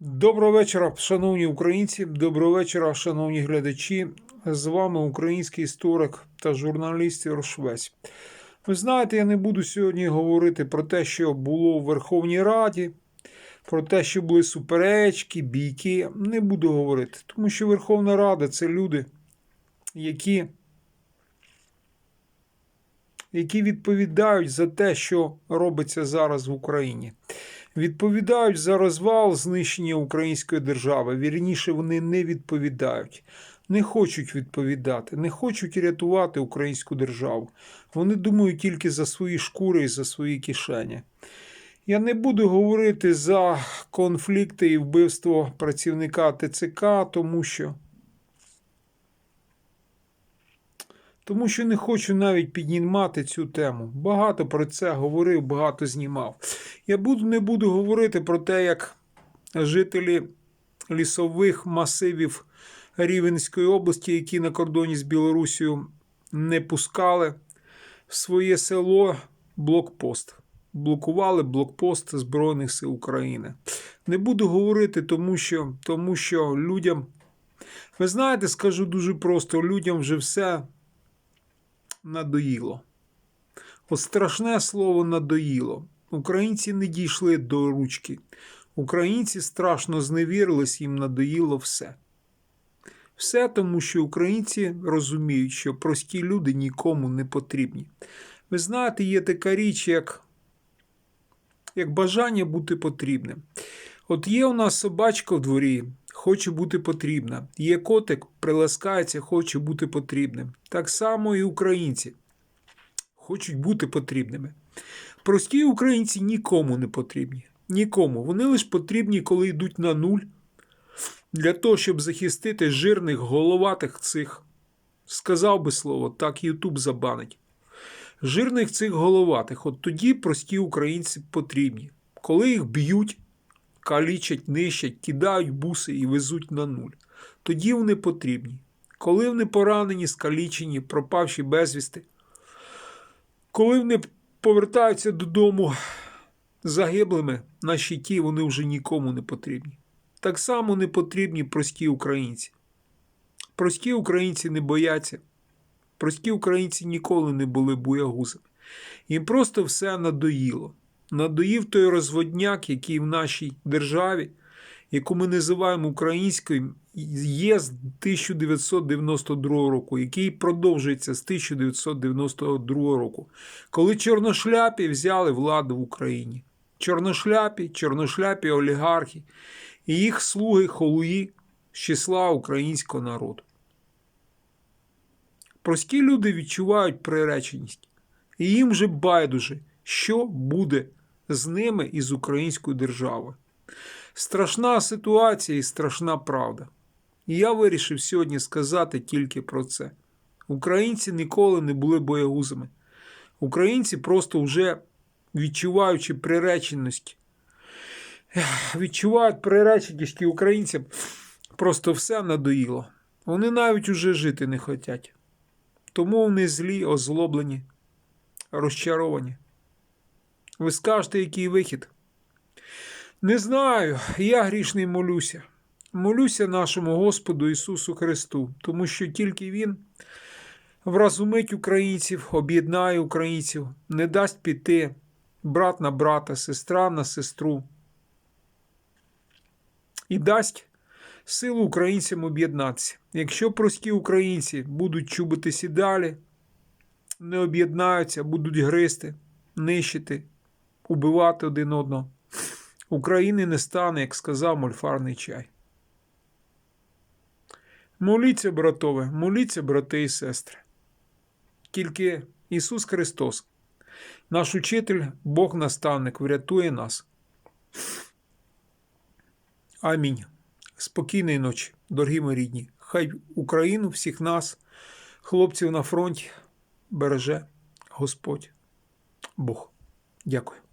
Доброго вечора, шановні українці. Доброго вечора, шановні глядачі. З вами український історик та журналіст Ігор Швець. Ви знаєте, я не буду сьогодні говорити про те, що було в Верховній Раді, про те, що були суперечки, бійки. Не буду говорити, тому що Верховна Рада це люди, які, які відповідають за те, що робиться зараз в Україні відповідають за розвал знищення української держави. Вірніше, вони не відповідають, не хочуть відповідати, не хочуть рятувати українську державу. Вони думають тільки за свої шкури і за свої кишені. Я не буду говорити за конфлікти і вбивство працівника ТЦК, тому що. Тому що не хочу навіть піднімати цю тему. Багато про це говорив, багато знімав. Я буду, не буду говорити про те, як жителі лісових масивів Рівенської області, які на кордоні з Білорусією не пускали в своє село блокпост. Блокували блокпост Збройних сил України. Не буду говорити, тому що, тому що людям, ви знаєте, скажу дуже просто: людям вже все надоїло. От страшне слово надоїло. Українці не дійшли до ручки. Українці страшно зневірились, їм надоїло все. Все тому, що українці розуміють, що прості люди нікому не потрібні. Ви знаєте, є така річ, як, як бажання бути потрібним. От є у нас собачка в дворі, хоче бути потрібна. Є котик, приласкається, хоче бути потрібним. Так само і українці хочуть бути потрібними. Прості українці нікому не потрібні. Нікому. Вони лише потрібні, коли йдуть на нуль, для того, щоб захистити жирних, головатих цих. Сказав би слово, так Ютуб забанить. Жирних цих головатих. От тоді прості українці потрібні. Коли їх б'ють, калічать, нищать, кидають буси і везуть на нуль. Тоді вони потрібні. Коли вони поранені, скалічені, пропавші безвісти, коли вони повертаються додому загиблими на щиті, вони вже нікому не потрібні. Так само не потрібні прості українці. Прості українці не бояться. Прості українці ніколи не були буягузами. Їм просто все надоїло. Надоїв той розводняк, який в нашій державі, яку ми називаємо українською, є з 1992 року, який продовжується з 1992 року, коли чорношляпі взяли владу в Україні. Чорношляпі, чорношляпі олігархи і їх слуги холуї з числа українського народу. Прості люди відчувають приреченість, і їм же байдуже, що буде з ними і з українською державою. Страшна ситуація і страшна правда. І я вирішив сьогодні сказати тільки про це. Українці ніколи не були боягузами. Українці просто вже відчуваючи приреченість, відчувають приреченість і українцям просто все надоїло. Вони навіть уже жити не хочуть. Тому вони злі, озлоблені, розчаровані. Ви скажете, який вихід? Не знаю, я грішний молюся. Молюся нашому Господу Ісусу Христу, тому що тільки Він вразумить українців, об'єднає українців, не дасть піти брат на брата, сестра на сестру. І дасть силу українцям об'єднатися. Якщо прості українці будуть чубитися далі, не об'єднаються, будуть гризти, нищити, убивати один одного, України не стане, як сказав мольфарний чай. Моліться, братове, моліться, брати і сестри. Тільки Ісус Христос, наш учитель, Бог наставник, врятує нас. Амінь. Спокійної ночі, дорогі мої рідні. Хай Україну, всіх нас, хлопців на фронті, береже Господь Бог. Дякую.